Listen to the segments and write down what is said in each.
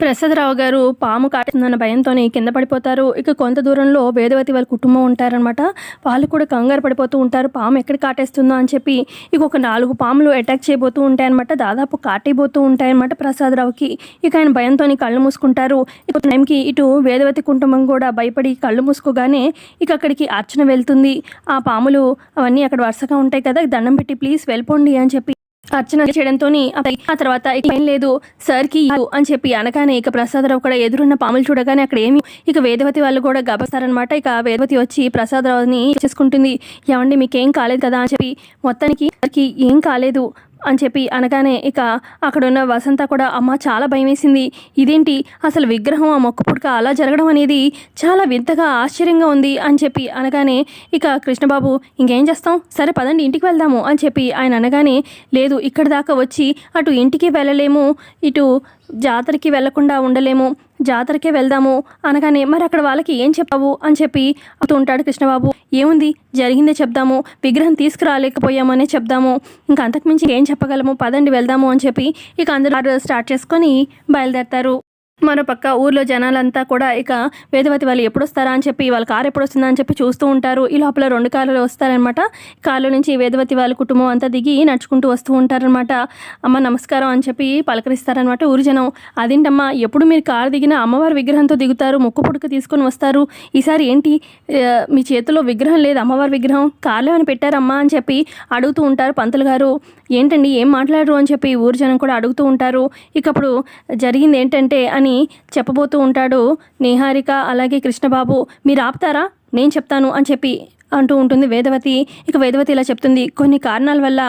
ప్రసాదరావు గారు పాము కాటుందన్న భయంతో కింద పడిపోతారు. ఇక కొంత దూరంలో వేదవతి వాళ్ళ కుటుంబం ఉంటారనమాట వాళ్ళు కూడా కంగారు పడిపోతూ ఉంటారు. పాము ఎక్కడ కాటేస్తుందో అని చెప్పి ఇక ఒక నాలుగు పాములు అటాక్ చేయబోతూ ఉంటాయన్నమాట. దాదాపు కాటైపోతూ ఉంటాయన్నమాట ప్రసాదరావుకి. ఇక ఆయన భయంతో కళ్ళు మూసుకుంటారు. ఇక టైంకి ఇటు వేదవతి కుటుంబం కూడా భయపడి కళ్ళు మూసుకోగానే ఇక అక్కడికి అర్చన వెళ్తుంది. ఆ పాములు అవన్నీ అక్కడ వరుసగా ఉంటాయి కదా దండం పెట్టి ప్లీజ్ వెళ్ళిపోండి అని చెప్పి అర్చన చేయడంతో ఆ తర్వాత ఏం లేదు సార్కి ఇవ్వు అని చెప్పి అనగానే ఇక ప్రసాదరావు కూడా ఎదురున్న పాములు చూడగానే అక్కడ ఏమి ఇక వేదవతి వాళ్ళు కూడా గబస్తారనమాట ఇక వేదవతి వచ్చి ప్రసాదరావుని చేసుకుంటుంది. ఏమండి మీకేం కాలేదు కదా అని చెప్పి మొత్తానికి సార్కి ఏం కాలేదు అని చెప్పి అనగానే ఇక అక్కడున్న వసంత కూడా అమ్మ చాలా భయం వేసింది ఇదేంటి? అసలు విగ్రహం ఆ మొక్క పుడక అలా జరగడం అనేది చాలా వింతగా ఆశ్చర్యంగా ఉంది అని చెప్పి అనగానే ఇక కృష్ణబాబు ఇంకేం చేస్తాం? సరే పదండి ఇంటికి వెళ్దాము అని చెప్పి ఆయన అనగానే లేదు ఇక్కడి దాకా వచ్చి అటు ఇంటికి వెళ్ళలేము ఇటు జాతరకి వెళ్ళకుండా ఉండలేము జాతరకే వెళ్దాము అనగానే మరి అక్కడ వాళ్ళకి ఏం చెప్పావు అని చెప్పి అటు ఉంటాడు కృష్ణబాబు. ఏముంది? జరిగిందే చెప్దాము. విగ్రహం తీసుకురాలేకపోయామనే చెప్దాము. ఇంకా అంతకుమించి ఏం చెప్పగలము? పదండి వెళ్దాము అని చెప్పి ఇక అందరూ స్టార్ట్ చేసుకొని బయలుదేరతారు. మరోపక్క ఊర్లో జనాలంతా కూడా ఇక వేదవతి వాళ్ళు ఎప్పుడు వస్తారా అని చెప్పి వాళ్ళ కారు ఎప్పుడు వస్తుందా అని చెప్పి చూస్తూ ఉంటారు. ఈ లోపల రెండు కార్లు వస్తారనమాట కారు నుంచి వేదవతి వాళ్ళ కుటుంబం అంతా దిగి నడుచుకుంటూ వస్తూ ఉంటారనమాట అమ్మ నమస్కారం అని చెప్పి పలకరిస్తారనమాట ఊరి జనం. అదేంటమ్మా ఎప్పుడు మీరు కారు దిగిన అమ్మవారి విగ్రహంతో దిగుతారు ముక్కు పుడక తీసుకొని వస్తారు. ఈసారి ఏంటి? మీ చేతిలో విగ్రహం లేదు అమ్మవారి విగ్రహం? కార్లో అని పెట్టారమ్మా అని చెప్పి అడుగుతూ ఉంటారు పంతులు గారు. ఏంటండి ఏం మాట్లాడరు అని చెప్పి ఊరి జనం కూడా అడుగుతూ ఉంటారు. ఇక అప్పుడు జరిగింది ఏంటంటే అని చెప్పబోతూ ఉంటాడు నిహారిక అలాగే కృష్ణబాబు. మీరు ఆపుతారా? నేను చెప్తాను అని చెప్పి అంటూ ఉంటుంది వేదవతి. ఇక వేదవతి ఇలా చెప్తుంది కొన్ని కారణాల వల్ల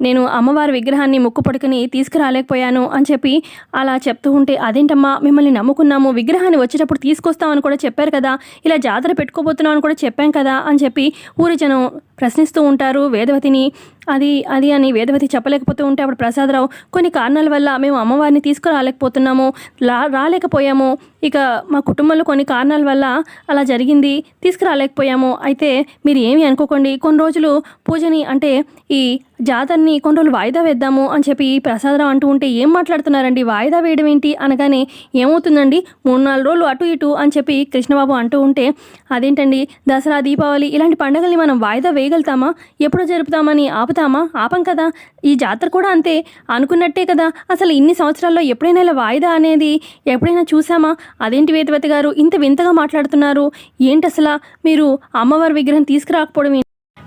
నేను అమ్మవారి విగ్రహాన్ని ముక్కు పడుకుని తీసుకురాలేకపోయాను అని చెప్పి అలా చెప్తూ ఉంటే అదేంటమ్మా మిమ్మల్ని నమ్ముకున్నాము. విగ్రహాన్ని వచ్చేటప్పుడు తీసుకొస్తామని కూడా చెప్పారు కదా. ఇలా జాతర పెట్టుకోబోతున్నాం అని కూడా చెప్పాం కదా అని చెప్పి ఊరి జనం ప్రశ్నిస్తూ ఉంటారు వేదవతిని. అది అది అని వేదవతి చెప్పలేకపోతూ ఉంటే అప్పుడు ప్రసాదరావు కొన్ని కారణాల వల్ల మేము అమ్మవారిని తీసుకురాలేకపోతున్నాము లా రాలేకపోయాము. ఇక మా కుటుంబంలో కొన్ని కారణాల వల్ల అలా జరిగింది తీసుకురాలేకపోయాము. అయితే మీరు ఏమి అనుకోకండి. కొన్ని రోజులు పూజని అంటే ఈ జాతరని కొన్ని రోజులు వాయిదా వేద్దాము అని చెప్పి ప్రసాదరావు అంటూ ఉంటే ఏం మాట్లాడుతున్నారండి? వాయిదా వేయడం ఏంటి? అనగానే ఏమవుతుందండి? మూడు నాలుగు రోజులు అటు ఇటు అని చెప్పి కృష్ణబాబు అంటూ ఉంటే అదేంటండి? దసరా దీపావళి ఇలాంటి పండుగల్ని మనం వాయిదా వేయగలుగుతామా? ఎప్పుడో జరుపుతామని ఆపుతామా? ఆపం కదా. ఈ జాతర కూడా అంతే. అనుకున్నట్టే కదా. అసలు ఇన్ని సంవత్సరాల్లో ఎప్పుడైనా ఇలా వాయిదా అనేది ఎప్పుడైనా చూసామా అదేంటి వేదవతి గారు ఇంత వింతగా మాట్లాడుతున్నారు? ఏంటి అసలు? మీరు అమ్మవారి విగ్రహం తీసుకురాకపోవడం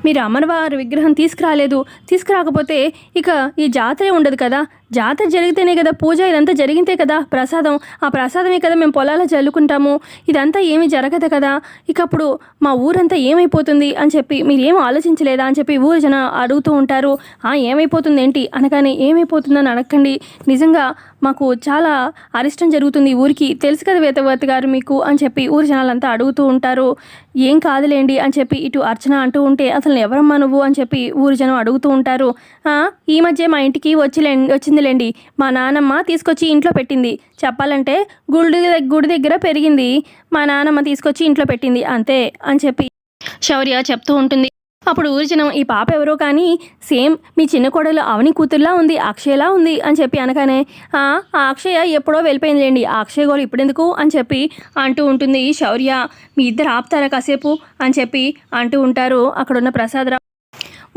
మీరు అమ్మవారి విగ్రహం తీసుకురాలేదు. తీసుకురాకపోతే ఇక ఈ జాతరే ఉండదు కదా. జాతర జరిగితేనే కదా పూజ ఇదంతా జరిగితే కదా ప్రసాదం. ఆ ప్రసాదమే కదా మేము పొలాల్లో చల్లుకుంటాము. ఇదంతా ఏమీ జరగదు కదా. ఇక అప్పుడు మా ఊరంతా ఏమైపోతుంది అని చెప్పి మీరు ఏం ఆలోచించలేదా అని చెప్పి ఊరు జన అడుగుతూ ఉంటారు. ఆ ఏమైపోతుంది ఏంటి? అనగానే ఏమైపోతుందని అడగండి. నిజంగా మాకు చాలా అరిష్టం జరుగుతుంది ఊరికి. తెలుసు కదా వేతవర్తి గారు మీకు అని చెప్పి ఊరి జనాలంతా అడుగుతూ ఉంటారు. ఏం కాదులేండి అని చెప్పి ఇటు అర్చన అంటూ ఉంటే అసలు ఎవరమ్మా నువ్వు అని చెప్పి ఊరి జనం అడుగుతూ ఉంటారు. ఈ మధ్య మా ఇంటికి వచ్చిలే వచ్చిందిలేండి మా నానమ్మ తీసుకొచ్చి ఇంట్లో పెట్టింది. చెప్పాలంటే గుడి గుడి దగ్గర పెరిగింది. మా నానమ్మ తీసుకొచ్చి ఇంట్లో పెట్టింది. అంతే అని చెప్పి శౌర్య చెప్తూ ఉంటుంది. అప్పుడు ఊరి జనం ఈ పాప ఎవరో కానీ సేమ్ మీ చిన్న కోడలు అవని కూతుర్లా ఉంది అక్షయలా ఉంది అని చెప్పి అనగానే "ఆ, ఆ అక్షయ ఎప్పుడో వెళ్ళిపోయిందిలేండి. ఆ అక్షయ గోలు ఇప్పుడెందుకు? అని చెప్పి అంటూ ఉంటుంది శౌర్య. మీ ఇద్దరు ఆపుతారా కాసేపు? అని చెప్పి అంటూ ఉంటారు అక్కడున్న ప్రసాదరావు.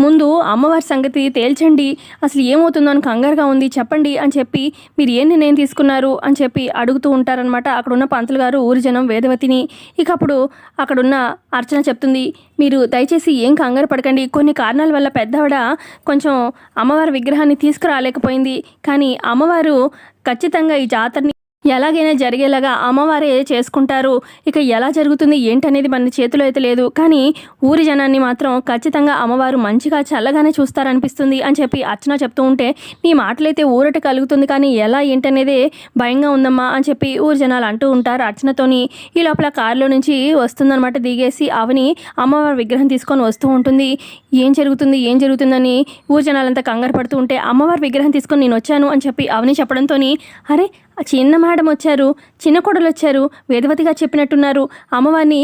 ముందు అమ్మవారి సంగతి తేల్చండి. అసలు ఏమవుతుందో అని కంగారుగా ఉంది. చెప్పండి అని చెప్పి మీరు ఏ నిర్ణయం తీసుకున్నారు? అని చెప్పి అడుగుతూ ఉంటారనమాట అక్కడున్న పంతులు గారు ఊరి జనం వేదవతిని. ఇక అప్పుడు అక్కడున్న అర్చన చెప్తుంది మీరు దయచేసి ఏం కంగారు పడకండి. కొన్ని కారణాల వల్ల పెద్దవిడ కొంచెం అమ్మవారి విగ్రహాన్ని తీసుకురాలేకపోయింది. కానీ అమ్మవారు ఖచ్చితంగా ఈ జాతరని ఎలాగైనా జరిగేలాగా అమ్మవారే చేసుకుంటారు. ఇక ఎలా జరుగుతుంది ఏంటనేది మన చేతిలో అయితే లేదు. కానీ ఊరి జనాన్ని మాత్రం ఖచ్చితంగా అమ్మవారు మంచిగా చల్లగానే చూస్తారనిపిస్తుంది అని చెప్పి అర్చన చెప్తూ ఉంటే నీ మాటలైతే ఊరట కలుగుతుంది. కానీ ఎలా ఏంటనేదే భయంగా ఉందమ్మా అని చెప్పి ఊరి జనాలు అంటూ ఉంటారు అర్చనతోని. ఈ లోపల కారులో నుంచి వస్తుందన్నమాట దిగేసి అవని అమ్మవారి విగ్రహం తీసుకొని వస్తూ ఉంటుంది. ఏం జరుగుతుంది ఏం జరుగుతుందని ఊరి జనాలంతా కంగారు పడుతూ ఉంటే అమ్మవారి విగ్రహం తీసుకొని నేను వచ్చాను అని చెప్పి అవని చెప్పడంతో అరే ఆ చిన్న మేడం వచ్చారు చిన్న కొడలు వచ్చారు వేదవతిగా చెప్పినట్టున్నారు. అమ్మవారిని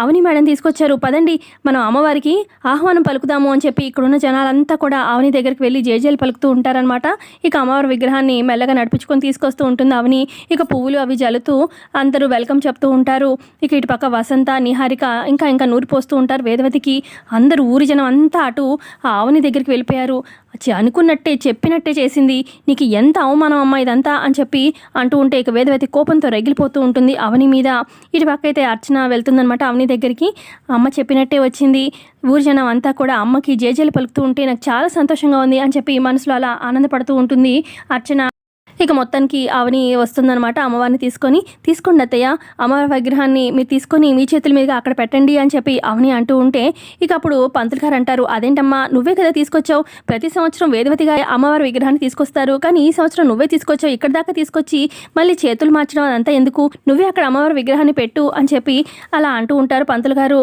అవని మేడం తీసుకొచ్చారు. పదండి మనం అమ్మవారికి ఆహ్వానం పలుకుదాము అని చెప్పి ఇక్కడున్న జనాలంతా కూడా అవని దగ్గరికి వెళ్ళి జేజేలు పలుకుతూ ఉంటారనమాట ఇక అమ్మవారి విగ్రహాన్ని మెల్లగా నడిపించుకొని తీసుకొస్తూ ఉంటుంది అవని ఇక పువ్వులు అవి జలుతూ అందరూ వెల్కమ్ చెప్తూ ఉంటారు. ఇక ఇటు పక్క వసంత నిహారిక ఇంకా ఇంకా నూరి పోస్తూ ఉంటారు వేదవతికి. అందరూ ఊరి జనం అంతా అటు ఆ అవని దగ్గరికి వెళ్ళిపోయారు. అనుకున్నట్టే చెప్పినట్టే చేసింది. నీకు ఎంత అవమానం అమ్మా ఇదంతా అని చెప్పి అంటూ ఉంటే ఇక వేదవతి కోపంతో రగిలిపోతూ ఉంటుంది అవని మీద. ఇటు పక్క అయితే అర్చన వెళ్తుందనమాట అవని దగ్గరికి. అమ్మ చెప్పినట్టే వచ్చింది. ఊరి జనం అంతా కూడా అమ్మకి జేజేలు పలుకుతూ ఉంటే నాకు చాలా సంతోషంగా ఉంది అని చెప్పి మనసులో అలా ఆనందపడుతూ ఉంటుంది అర్చన. ఇక మొత్తానికి అవని వస్తుందనమాట అమ్మవారిని తీసుకొని తీసుకోండి అత్తయ్య అమ్మవారి విగ్రహాన్ని మీరు తీసుకొని మీ చేతుల మీదుగా అక్కడ పెట్టండి అని చెప్పి అవని అంటూ ఉంటే ఇక అప్పుడు పంతులు గారు అంటారు అదేంటమ్మా నువ్వే కదా తీసుకొచ్చావు? ప్రతి సంవత్సరం వేదవతిగా అమ్మవారి విగ్రహాన్ని తీసుకొస్తారు. కానీ ఈ సంవత్సరం నువ్వే తీసుకొచ్చావు ఇక్కడ దాకా తీసుకొచ్చి మళ్ళీ చేతులు మార్చడం అదంతా ఎందుకు? నువ్వే అక్కడ అమ్మవారి విగ్రహాన్ని పెట్టు అని చెప్పి అలా అంటూ ఉంటారు పంతులు గారు.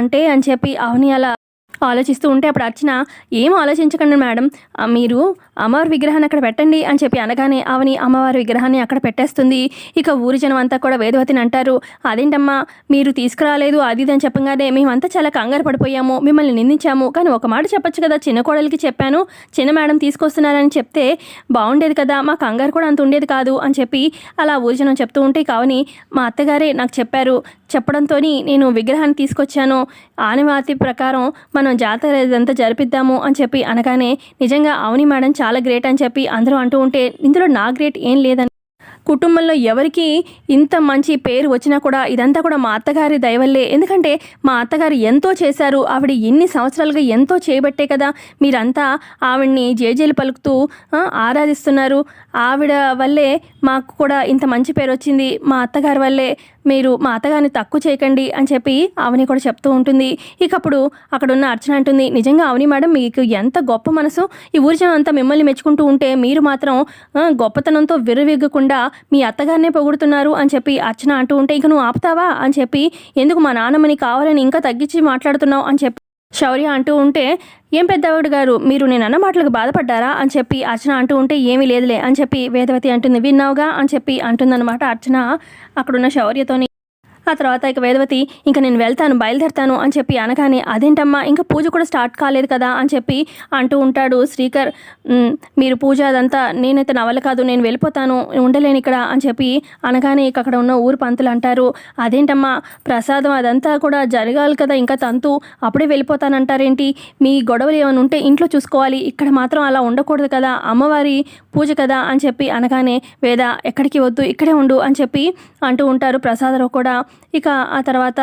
అంటే అని చెప్పి అవని అలా ఆలోచిస్తూ ఉంటే అప్పుడు అర్చన ఏం ఆలోచించకండి మేడం మీరు అమ్మవారి విగ్రహాన్ని అక్కడ పెట్టండి అని చెప్పి అనగానే అవని అమ్మవారి విగ్రహాన్ని అక్కడ పెట్టేస్తుంది. ఇక ఊరి జనం అంతా కూడా వేదవతిని అంటారు అదేంటమ్మా మీరు తీసుకురాలేదు అది ఇది అని చెప్పగానే మేమంతా చాలా కంగారు పడిపోయాము మిమ్మల్ని నిందించాము కానీ ఒక మాట చెప్పొచ్చు కదా చిన్న కోడలికి చెప్పాను చిన్న మేడం తీసుకొస్తున్నారని చెప్తే బాగుండేది కదా మా కంగారు కూడా అంత ఉండేది కాదు అని చెప్పి అలా ఊరి జనం చెప్తూ ఉంటే కావని మా అత్తగారే నాకు చెప్పారు చెప్పడంతో నేను విగ్రహాన్ని తీసుకొచ్చాను ఆనవాతి ప్రకారం మనం జాతర ఇదంతా జరిపిద్దాము అని చెప్పి అనగానే నిజంగా అవని మేడం చాలా గ్రేట్ అని చెప్పి అందరూ అంటూ ఉంటే ఇందులో నా గ్రేట్ ఏం లేదని. కుటుంబంలో ఎవరికి ఇంత మంచి పేరు వచ్చినా కూడా ఇదంతా కూడా మా అత్తగారి దయవల్లే. ఎందుకంటే మా అత్తగారు ఎంతో చేశారు. ఆవిడ ఎన్ని సంవత్సరాలుగా ఎంతో చేయబట్టే కదా మీరంతా ఆవిడ్ని జేజేలు పలుకుతూ ఆరాధిస్తున్నారు. ఆవిడ వల్లే మాకు కూడా ఇంత మంచి పేరు వచ్చింది. మా అత్తగారి వల్లే మీరు మా అత్తగారిని తక్కువ చేయకండి అని చెప్పి అవని కూడా చెప్తూ ఉంటుంది. ఇక అప్పుడు అక్కడ ఉన్న అర్చన అంటుంది నిజంగా అవని మేడం మీకు ఎంత గొప్ప మనసు. ఈ ఊరి జనం అంతా మిమ్మల్ని మెచ్చుకుంటూ ఉంటే మీరు మాత్రం గొప్పతనంతో విర్రవీగకుండా మీ అత్తగారినే పొగుడుతున్నారు అని చెప్పి అర్చన అంటూ ఉంటే ఇక నువ్వు ఆపుతావా? అని చెప్పి ఎందుకు మా నాన్నమ్మని కావాలని ఇంకా తగ్గించి మాట్లాడుతున్నావు? అని చెప్పి శౌర్య అంటూ ఉంటే ఏం పెద్దవాడు గారు? మీరు నేను అన్న మాటలకు బాధపడ్డారా? అని చెప్పి అర్చన అంటూ ఉంటే ఏమీ లేదులే అని చెప్పి వేదవతి అంటుంది. విన్నావుగా? అని చెప్పి అంటుందన్నమాట అర్చన. అక్కడున్న శౌర్యతోని ఆ తర్వాత ఇక వేదవతి ఇంకా నేను వెళ్తాను బయలుదేరుతాను అని చెప్పి అనగానే అదేంటమ్మా ఇంకా పూజ కూడా స్టార్ట్ కాలేదు కదా అని చెప్పి అంటూ ఉంటాడు శ్రీకర్. మీరు పూజ అదంతా నేనైతే నవల కాదు నేను వెళ్ళిపోతాను ఉండలేను ఇక్కడ అని చెప్పి అనగానే ఇక అక్కడ ఉన్న ఊరు పంతులు అంటారు. అదేంటమ్మా ప్రసాదం అదంతా కూడా జరగాలి కదా ఇంకా తంతు అప్పుడే వెళ్ళిపోతానంటారేంటి? మీ గొడవలు ఏమైనా ఉంటే ఇంట్లో చూసుకోవాలి ఇక్కడ మాత్రం అలా ఉండకూడదు కదా అమ్మవారి పూజ కదా అని చెప్పి అనగానే వేద ఎక్కడికి వద్దు ఇక్కడే ఉండు అని చెప్పి అంటూ ఉంటారు ప్రసాదరావు కూడా. ఇక ఆ తర్వాత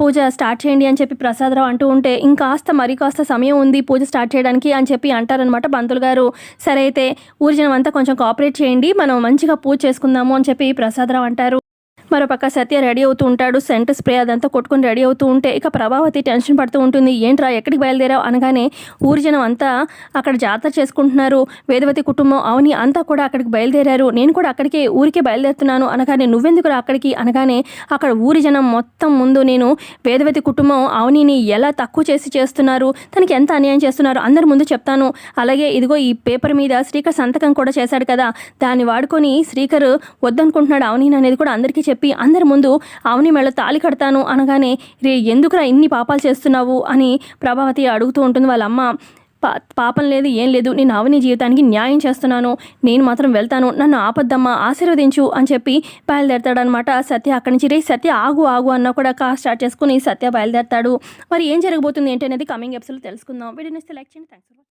పూజ స్టార్ట్ చేయండి అని చెప్పి ప్రసాదరావు అంటూ ఉంటే ఇంకాస్త మరి కాస్త సమయం ఉంది పూజ స్టార్ట్ చేయడానికి అని చెప్పి అంటారనమాట బంతులు గారు. సరే అయితే ఊరిజనం అంతా కొంచెం కోఆపరేట్ చేయండి మనం మంచిగా పూజ చేసుకుందాము అని చెప్పి ప్రసాదరావు అంటారు. మరోపక్క సత్య రెడీ అవుతూ ఉంటాడు. సెంట్ స్ప్రే అదంతా కొట్టుకొని రెడీ అవుతూ ఉంటే ఇక ప్రభావతి టెన్షన్ పడుతూ ఉంటుంది. ఏంట్రా ఎక్కడికి బయలుదేరావు అనగానే ఊరి జనం అంతా అక్కడ జాతర చేసుకుంటున్నారు. వేదవతి కుటుంబం అవని అంతా కూడా అక్కడికి బయలుదేరారు. నేను కూడా అక్కడికే ఊరికే బయలుదేరుతున్నాను అనగానే నువ్వెందుకు రా అక్కడికి అనగానే అక్కడ ఊరి జనం మొత్తం ముందు నేను వేదవతి కుటుంబం అవనిని ఎలా తక్కువ చేసి చేస్తున్నారు? తనకి ఎంత అన్యాయం చేస్తున్నారు? అందరి ముందు చెప్తాను. అలాగే ఇదిగో ఈ పేపర్ మీద శ్రీకర్ సంతకం కూడా చేశాడు కదా. దాన్ని వాడుకొని శ్రీకర్ వద్దనుకుంటున్నాడు అవని అనేది కూడా అందరికీ చెప్పి అందరి ముందు అవని మెళ్ళ తాళి కడతాను అనగానే రే ఎందుకురా ఇన్ని పాపాలు చేస్తున్నావు? అని ప్రభావతి అడుగుతూ ఉంటుంది వాళ్ళ అమ్మ. పా పాపం లేదు ఏం లేదు నేను అవని జీవితానికి న్యాయం చేస్తున్నాను. నేను మాత్రం వెళ్తాను. నన్ను ఆపద్దమ్మా ఆశీర్వదించు అని చెప్పి బయలుదేరతాడనమాట సత్య అక్కడి నుంచి. రే సత్య ఆగు ఆగు అన్న కూడా కా స్టార్ట్ చేసుకుని సత్య బయలుదేరతాడు. మరి ఏం జరగబోతుంది ఏంటి అనేది కమింగ్ ఎపిసోడ్ తెలుసుకుందాం. వీడియో నెక్స్ట్ లైక్ చేయండి. థ్యాంక్స్